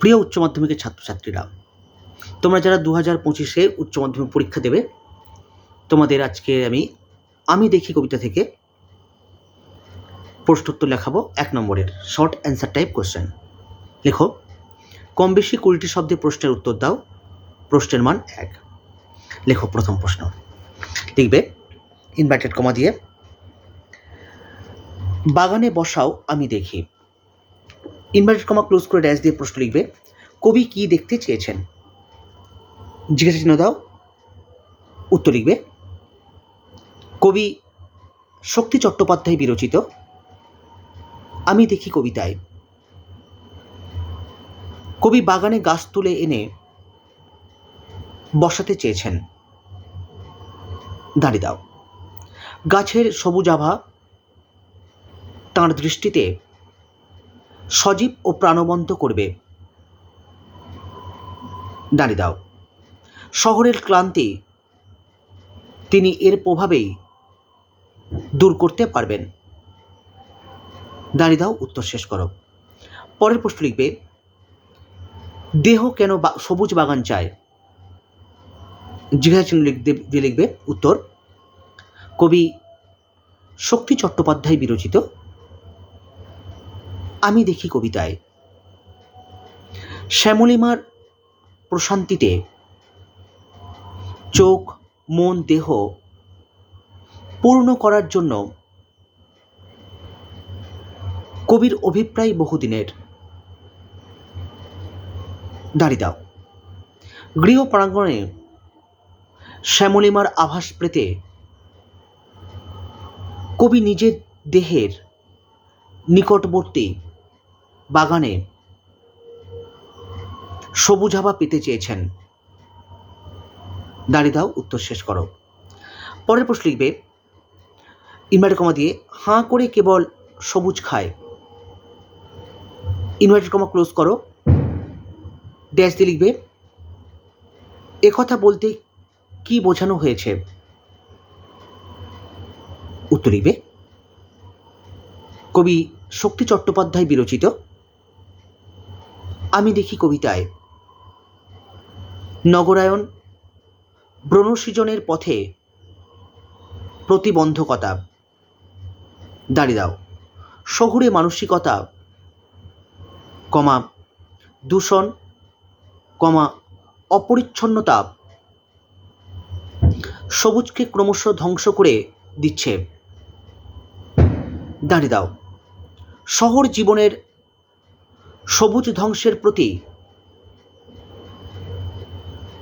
প্রিয় উচ্চ মাধ্যমিকের ছাত্রছাত্রীরা, তোমরা যারা দু হাজার পঁচিশে উচ্চ মাধ্যমিক পরীক্ষা দেবে, তোমাদের আজকে আমি আমি দেখি কবিতা থেকে প্রশ্নোত্তর লেখাবো এক নম্বরের শর্ট অ্যান্সার টাইপ কোশ্চেন লেখো, কম বেশি কুড়িটি শব্দে প্রশ্নের উত্তর দাও, প্রশ্নের মান এক। লেখো প্রথম প্রশ্ন। লিখবে ইনভার্টেড কমা দিয়ে, বাগানে বসাও, আমি দেখি। ইনভার্টেড কমা ক্লোজ করে ড্যাশ দিয়ে প্রশ্ন লিখবে, কবি কি দেখতে চেয়েছেন? জিজ্ঞাসা চিহ্ন দাও, উত্তর লিখবে, কবি শক্তি চট্টোপাধ্যায় বিরচিত, আমি দেখি কবিতায়। কবি বাগানে গাছ তুলে এনে বসাতে চেয়েছেন। দাঁড়িয়ে দাও। গাছের সবুজ আভা তাঁর দৃষ্টিতে সজীব ও প্রাণবন্ত করবে। দাঁড়িয়ে দাও। শহরের ক্লান্তি তিনি এর প্রভাবেই দূর করতে পারবেন। দাঁড়িয়ে দাও, উত্তর শেষ করো। পরের প্রশ্ন লিখবে, দেহ কেন সবুজ বাগান চায়? জিজ্ঞাসা চিহ্ন লিখবে, উত্তর, কবি শক্তি চট্টোপাধ্যায় বিরচিত আমি দেখি কবিতায়। শ্যামলিমার প্রশান্তিতে চোখ, মন, দেহ পূর্ণ করার জন্য কবির অভিপ্রায় বহুদিনের। দাঁড়িয়ে দাও। গৃহ প্রাঙ্গণে শ্যামলিমার আভাস পেতে কবি নিজের দেহের নিকটবর্তী বাগানে সবুজ হাবা পেতে চেয়েছেন। দাঁড়িয়ে দাও, উত্তর শেষ করো। পরের প্রশ্ন লিখবে ইনভার্টার কমা দিয়ে হাঁ করে কেবল সবুজ খায়। ইনভার্টার কমা ক্লোজ করো। ড্যাশ দিয়ে লিখবে একথা বলতে কি বোঝানো হয়েছে? উত্তর লিখবে, কবি শক্তি চট্টোপাধ্যায় বিরচিত আমি দেখি কবিতায়। নগরায়ন ব্রণসৃজনের পথে প্রতিবন্ধকতা। দাঁড়িয়ে দাও। শহুরে মানসিকতা, কমা, দূষণ, কমা, অপরিচ্ছন্নতা সবুজকে ক্রমশ ধ্বংস করে দিচ্ছে। দাঁড়িয়ে দাও। শহর জীবনের সবুজ ধ্বংসের প্রতি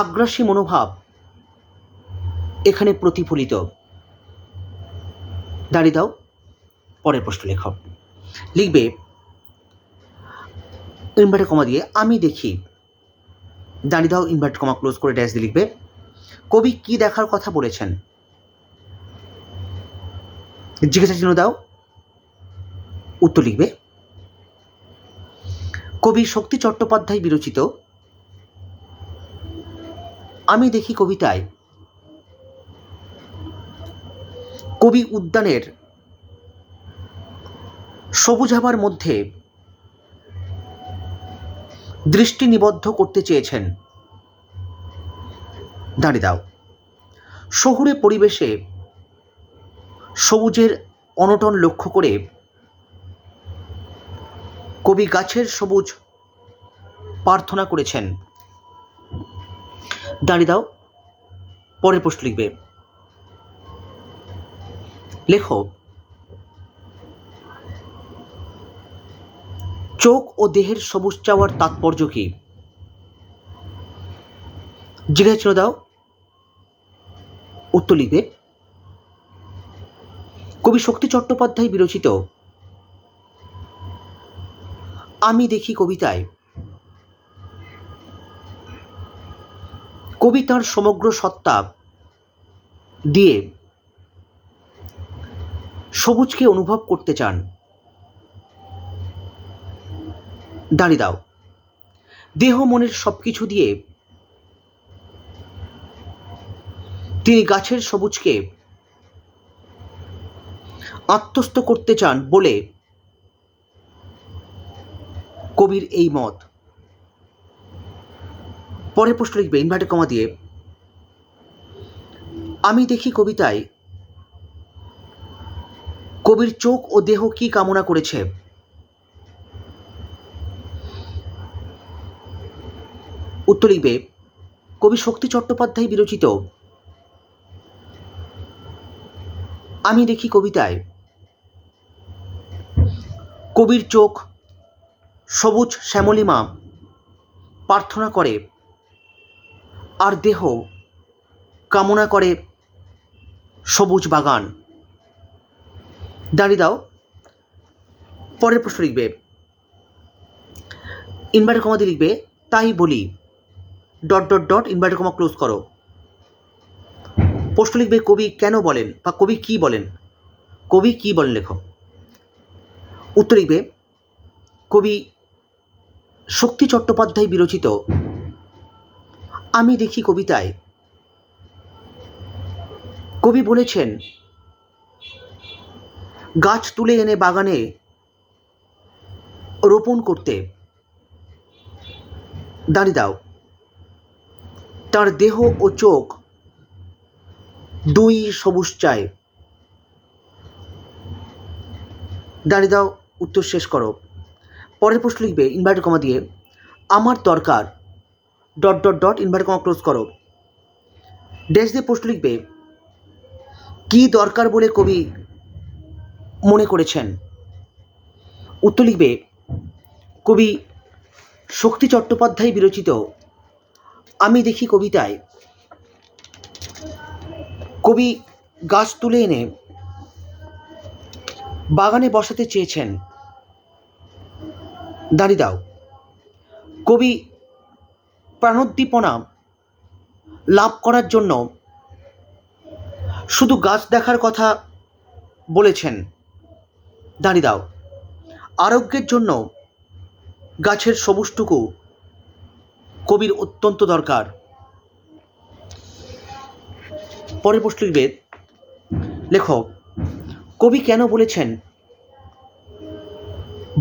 আগ্রাসী মনোভাব এখানে প্রতিফলিত। দাঁড়িয়ে দাও, পরের প্রশ্ন লেখক। লিখবে ইনভার্টার কমা দিয়ে আমি দেখি। দাঁড়িয়ে দাও ইনভার্ট কমা ক্লোজ করে ড্যাশ দিয়ে লিখবে, কবি কি দেখার কথা বলেছেন? জিজ্ঞাসা চিহ্ন দাও, উত্তর লিখবে কবি শক্তি চট্টোপাধ্যায় বিরচিত। আমি দেখি কবিতায় কবি উদ্যানের সবুজ হাবার মধ্যে দৃষ্টি নিবদ্ধ করতে চেয়েছেন। দাঁড়িয়ে দাও। শহুরে পরিবেশে সবুজের অনটন লক্ষ্য করে কবি গাছের সবুজ প্রার্থনা করেছেন। দাঁড়িয়ে দাও, পরের প্রশ্ন লিখবে। লেখো, চোখ ও দেহের সবুজ চাওয়ার তাৎপর্য কি? জিজ্ঞাসা চিহ্ন দাও, উত্তর লিখবে। কবি শক্তি চট্টোপাধ্যায় বিরচিত আমি দেখি কবিতায়। কবিতার সমগ্র সত্তা দিয়ে সবুজকে অনুভব করতে চান। দাঁড়িয়ে দাও। দেহ মনের সব কিছু দিয়ে তিনি গাছের সবুজকে আত্মস্থ করতে চান বলে কবির এই মত। পরের প্রশ্ন লিখবে ইনভার্টেড কমা দিয়ে, আমি দেখি কবিতায় কবির চোখ ও দেহ কি কামনা করেছে? উত্তর লিখবে, কবি শক্তি চট্টোপাধ্যায় বিরচিত। আমি দেখি কবিতায় কবির চোখ সবুজ শ্যামলিমা প্রার্থনা করে, আর দেহ কামনা করে সবুজ বাগান। দাঁড়িয়ে দাও, পরের প্রশ্ন লিখবে। ইনভার্টার কমা দিয়ে লিখবে, তাই বলি, dot dot dot, inverter comma close করো। প্রশ্ন লিখবে, কবি কেন বলেন বা কবি কি বলেন? কবি কি বলেন লেখো। উত্তর লিখবে, কবি শক্তি চট্টোপাধ্যায় বিরচিত। আমি দেখি কবিতায়। কবি বলেছেন, গাছ তুলে এনে বাগানে রোপণ করতে দাঁড়িয়ে দাও। তার দেহ ও চোখ দুই সবুজ চায়। দাঁড়িয়ে দাও, উত্তর শেষ করো। পরের প্রশ্ন লিখবে ইনভার্টার কমা দিয়ে, আমার দরকার dot dot dot inverter comma close করো। ড্যাশ দিয়ে প্রশ্ন লিখবে, কি দরকার বলে কবি মনে করেছেন? উত্তর লিখবে, কবি শক্তি চট্টোপাধ্যায় বিরচিত, আমি দেখি কবিতায়, কবি গাছ তুলে এনে বাগানে বসাতে চেয়েছেন। দাঁড়িয়ে দাও। কবি প্রাণোদ্দীপনা লাভ করার জন্য শুধু গাছ দেখার কথা বলেছেন। দাঁড়িয়ে দাও। আরোগ্যের জন্য গাছের সবুজটুকু কবির অত্যন্ত দরকার। পরের প্রশ্ন লিখবে লেখক, কবি কেন বলেছেন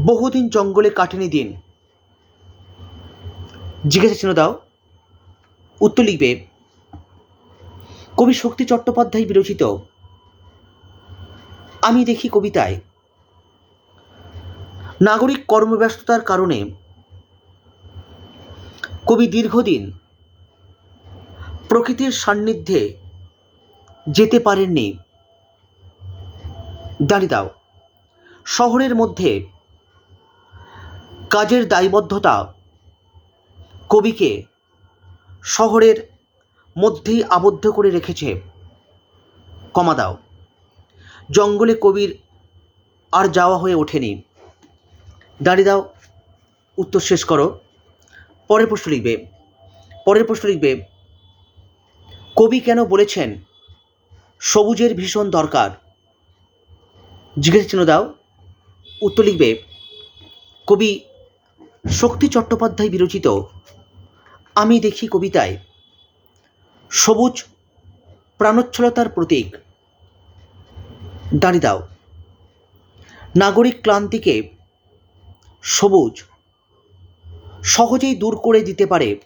বহুদিন জঙ্গলে কাটেনি দিন। জিজ্ঞাসা চিহ্ন দাও। উত্তর লিখবে, কবি শক্তি চট্টোপাধ্যায় বিরচিত। আমি দেখি কবিতায়, নাগরিক কর্মব্যস্ততার কারণে। কবি দীর্ঘদিন প্রকৃতির সান্নিধ্যে যেতে পারেননি। দাঁড়িয়ে দাও, শহরের মধ্যে কাজের দায়বদ্ধতা। কবিকে শহরের মধ্যেই আবদ্ধ করে রেখেছে। কমা দাও। জঙ্গলে কবির আর যাওয়া হয়ে ওঠেনি। দাঁড়িয়ে দাও। উত্তর শেষ করো। পরের প্রশ্ন লিখবে। পরের প্রশ্ন লিখবে, কবি কেন বলেছেন, সবুজের ভীষণ দরকার? জিজ্ঞেস চিহ্ন দাও। উত্তর লিখবে, কবি শক্তি চট্টোপাধ্যায় বিরচিত। আমি দেখি কবিতায় সবুজ প্রাণোচ্ছলতার প্রতীক। দাঁড়িয়ে দাও। নাগরিক ক্লান্তিকে সবুজ সহজেই দূর করে দিতে পারে।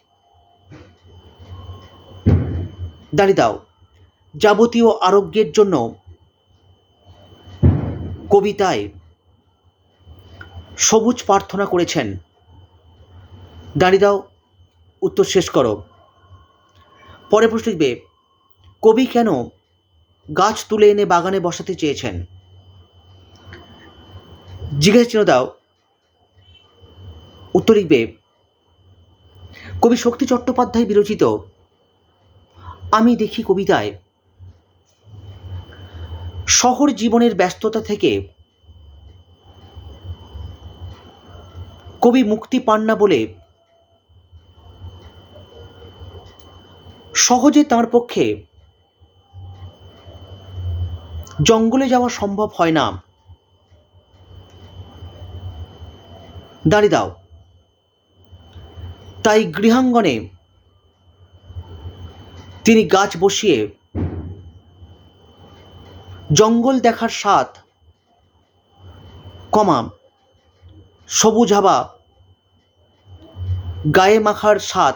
দাঁড়িয়ে দাও। যাবতীয় আরোগ্যের জন্য কবিতায় সবুজ প্রার্থনা করেছেন। দাঁড়িয়ে দাও, উত্তর শেষ করো। পরে প্রশ্ন লিখবে, কবি কেন গাছ তুলে এনে বাগানে বসাতে চেয়েছেন? জিজ্ঞাসা চিহ্ন দাও। উত্তর লিখবে, কবি শক্তি চট্টোপাধ্যায় বিরচিত, আমি দেখি কবিতায়, শহর জীবনের ব্যস্ততা থেকে কবি মুক্তি পান না বলে সহজে তার পক্ষে জঙ্গলে যাওয়া সম্ভব হয় না। দাঁড়িয়ে দাও। তাই গৃহাঙ্গনে তিনি গাছ বসিয়ে জঙ্গল দেখার স্বাদ কমা, সবুজ হাবা গায়ে মাখার স্বাদ